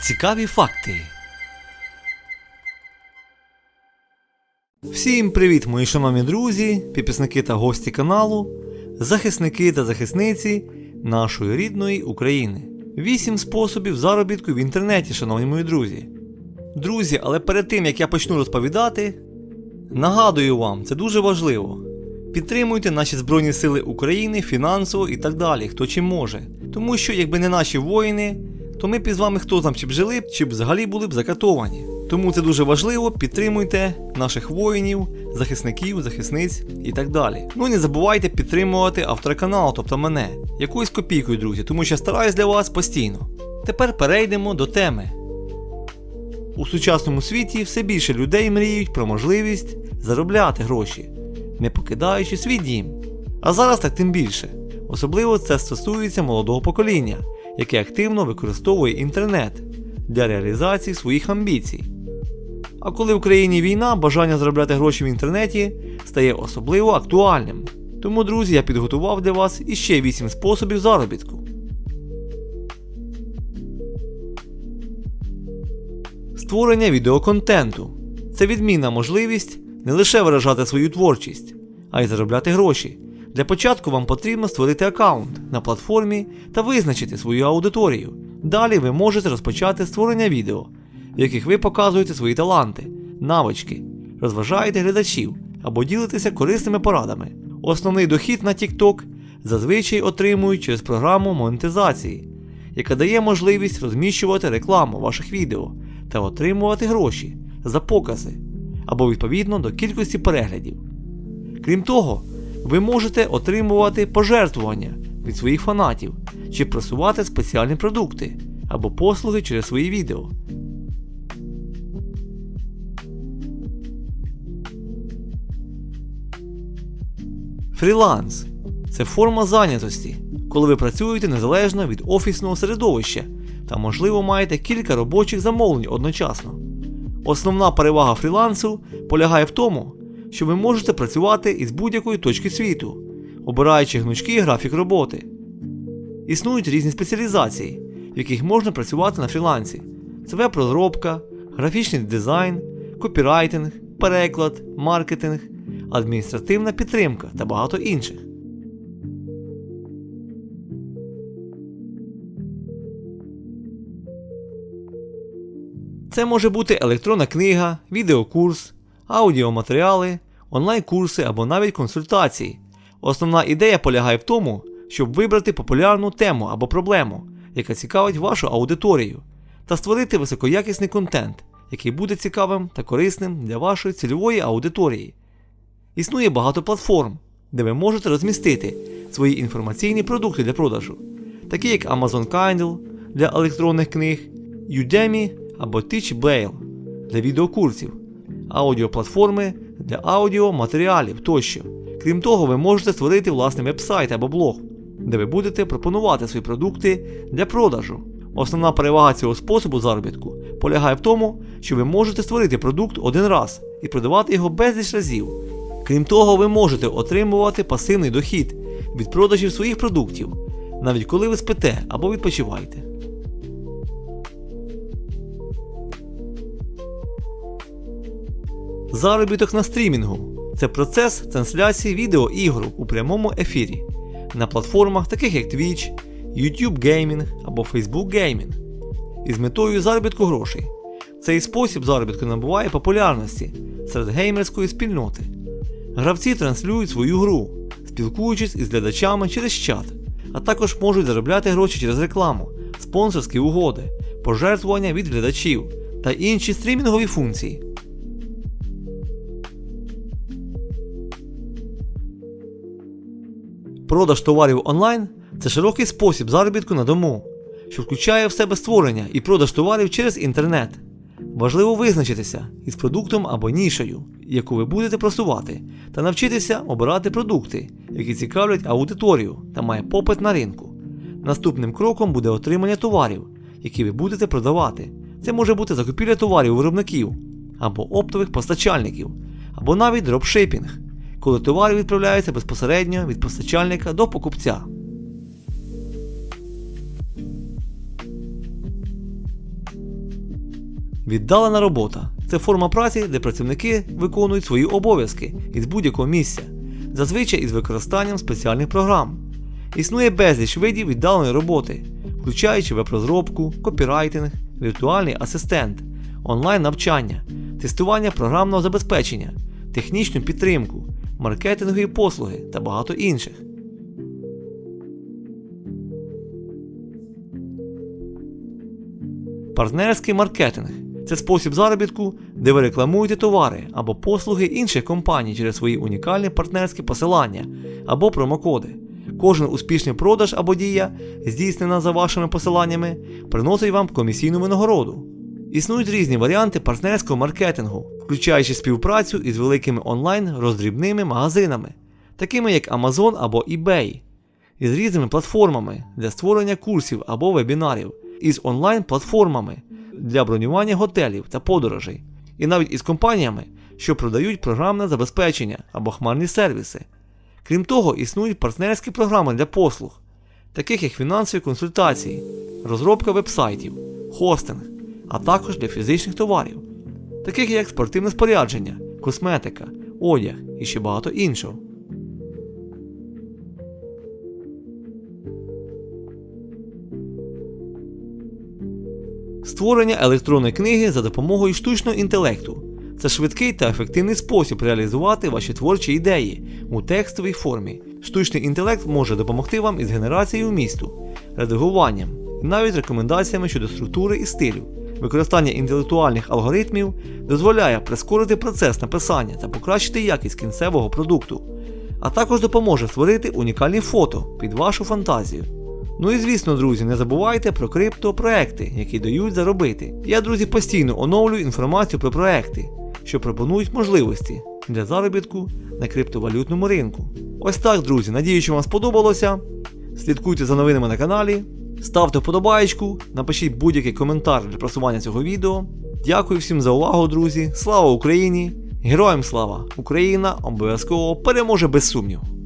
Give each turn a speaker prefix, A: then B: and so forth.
A: Цікаві факти. Всім привіт, мої шановні друзі, підписники та гості каналу, захисники та захисниці нашої рідної України. Вісім способів заробітку в інтернеті, шановні мої друзі. Друзі, але перед тим як я почну розповідати, нагадую вам, це дуже важливо. Підтримуйте наші Збройні Сили України фінансово і так далі, хто чим може. Тому що, якби не наші воїни, то ми б із вами хто там чи б жили, чи б взагалі були б закатовані. Тому це дуже важливо, підтримуйте наших воїнів, захисників, захисниць і так далі. Ну і не забувайте підтримувати автора каналу, тобто мене, якоюсь копійкою, друзі, тому що я стараюсь для вас постійно. Тепер перейдемо до теми. У сучасному світі все більше людей мріють про можливість заробляти гроші, не покидаючи свій дім. А зараз так тим більше. Особливо це стосується молодого покоління, яке активно використовує інтернет для реалізації своїх амбіцій. А коли в країні війна, бажання заробляти гроші в інтернеті стає особливо актуальним. Тому, друзі, я підготував для вас іще 8 способів заробітку. Створення відеоконтенту це відмінна можливість не лише виражати свою творчість, а й заробляти гроші. Для початку вам потрібно створити аккаунт на платформі та визначити свою аудиторію. Далі ви можете розпочати створення відео, в яких ви показуєте свої таланти, навички, розважаєте глядачів або ділитеся корисними порадами. Основний дохід на TikTok зазвичай отримують через програму монетизації, яка дає можливість розміщувати рекламу ваших відео та отримувати гроші за покази або відповідно до кількості переглядів. Крім того, ви можете отримувати пожертвування від своїх фанатів чи просувати спеціальні продукти або послуги через свої відео. Фріланс це форма зайнятості, коли ви працюєте незалежно від офісного середовища та, можливо, маєте кілька робочих замовлень одночасно. Основна перевага фрілансу полягає в тому, що ви можете працювати із будь-якої точки світу, обираючи гнучкий графік роботи. Існують різні спеціалізації, в яких можна працювати на фрілансі: це веб-розробка, графічний дизайн, копірайтинг, переклад, маркетинг, адміністративна підтримка та багато інших. Це може бути електронна книга, відеокурс, аудіоматеріали, онлайн-курси або навіть консультації. Основна ідея полягає в тому, щоб вибрати популярну тему або проблему, яка цікавить вашу аудиторію, та створити високоякісний контент, який буде цікавим та корисним для вашої цільової аудиторії. Існує багато платформ, де ви можете розмістити свої інформаційні продукти для продажу, такі як Amazon Kindle для електронних книг, Udemy або Teachable для відеокурсів, аудіоплатформи для аудіоматеріалів тощо. Крім того, ви можете створити власний веб-сайт або блог, де ви будете пропонувати свої продукти для продажу. Основна перевага цього способу заробітку полягає в тому, що ви можете створити продукт один раз і продавати його безліч разів. Крім того, ви можете отримувати пасивний дохід від продажів своїх продуктів, навіть коли ви спите або відпочиваєте. Заробіток на стрімінгу це процес трансляції відеоігр у прямому ефірі на платформах, таких як Twitch, YouTube Gaming або Facebook Gaming, із метою заробітку грошей. Цей спосіб заробітку набуває популярності серед геймерської спільноти. Гравці транслюють свою гру, спілкуючись із глядачами через чат, а також можуть заробляти гроші через рекламу, спонсорські угоди, пожертвування від глядачів та інші стрімінгові функції. Продаж товарів онлайн це широкий спосіб заробітку на дому, що включає в себе створення і продаж товарів через інтернет. Важливо визначитися із продуктом або нішею, яку ви будете просувати, та навчитися обирати продукти, які цікавлять аудиторію та має попит на ринку. Наступним кроком буде отримання товарів, які ви будете продавати. Це може бути закупівля товарів виробників або оптових постачальників, або навіть дропшипінг, коли товари відправляються безпосередньо від постачальника до покупця. Віддалена робота це форма праці, де працівники виконують свої обов'язки із будь-якого місця, зазвичай із використанням спеціальних програм. Існує безліч видів віддаленої роботи, включаючи веб-розробку, копірайтинг, віртуальний асистент, онлайн-навчання, тестування програмного забезпечення, технічну підтримку, маркетингові послуги та багато інших. Партнерський маркетинг це спосіб заробітку, де ви рекламуєте товари або послуги інших компаній через свої унікальні партнерські посилання або промокоди. Кожен успішний продаж або дія, здійснена за вашими посиланнями, приносить вам комісійну винагороду. Існують різні варіанти партнерського маркетингу, включаючи співпрацю із великими онлайн роздрібними магазинами, такими як Amazon або eBay, із різними платформами для створення курсів або вебінарів, із онлайн-платформами для бронювання готелів та подорожей, і навіть із компаніями, що продають програмне забезпечення або хмарні сервіси. Крім того, існують партнерські програми для послуг, таких як фінансові консультації, розробка вебсайтів, хостинг, а також для фізичних товарів, таких як спортивне спорядження, косметика, одяг і ще багато іншого. Створення електронної книги за допомогою штучного інтелекту. Це швидкий та ефективний спосіб реалізувати ваші творчі ідеї у текстовій формі. Штучний інтелект може допомогти вам із генерацією місту, редагуванням і навіть рекомендаціями щодо структури і стилю. Використання інтелектуальних алгоритмів дозволяє прискорити процес написання та покращити якість кінцевого продукту, а також допоможе створити унікальні фото під вашу фантазію. Ну і звісно, друзі, не забувайте про криптопроекти, які дають заробити. Я, друзі, постійно оновлюю інформацію про проекти, що пропонують можливості для заробітку на криптовалютному ринку. Ось так, друзі. Надію, що вам сподобалося. Слідкуйте за новинами на каналі, ставте вподобаєчку, напишіть будь-який коментар для просування цього відео. Дякую всім за увагу, друзі. Слава Україні! Героям слава! Україна обов'язково переможе без сумнів!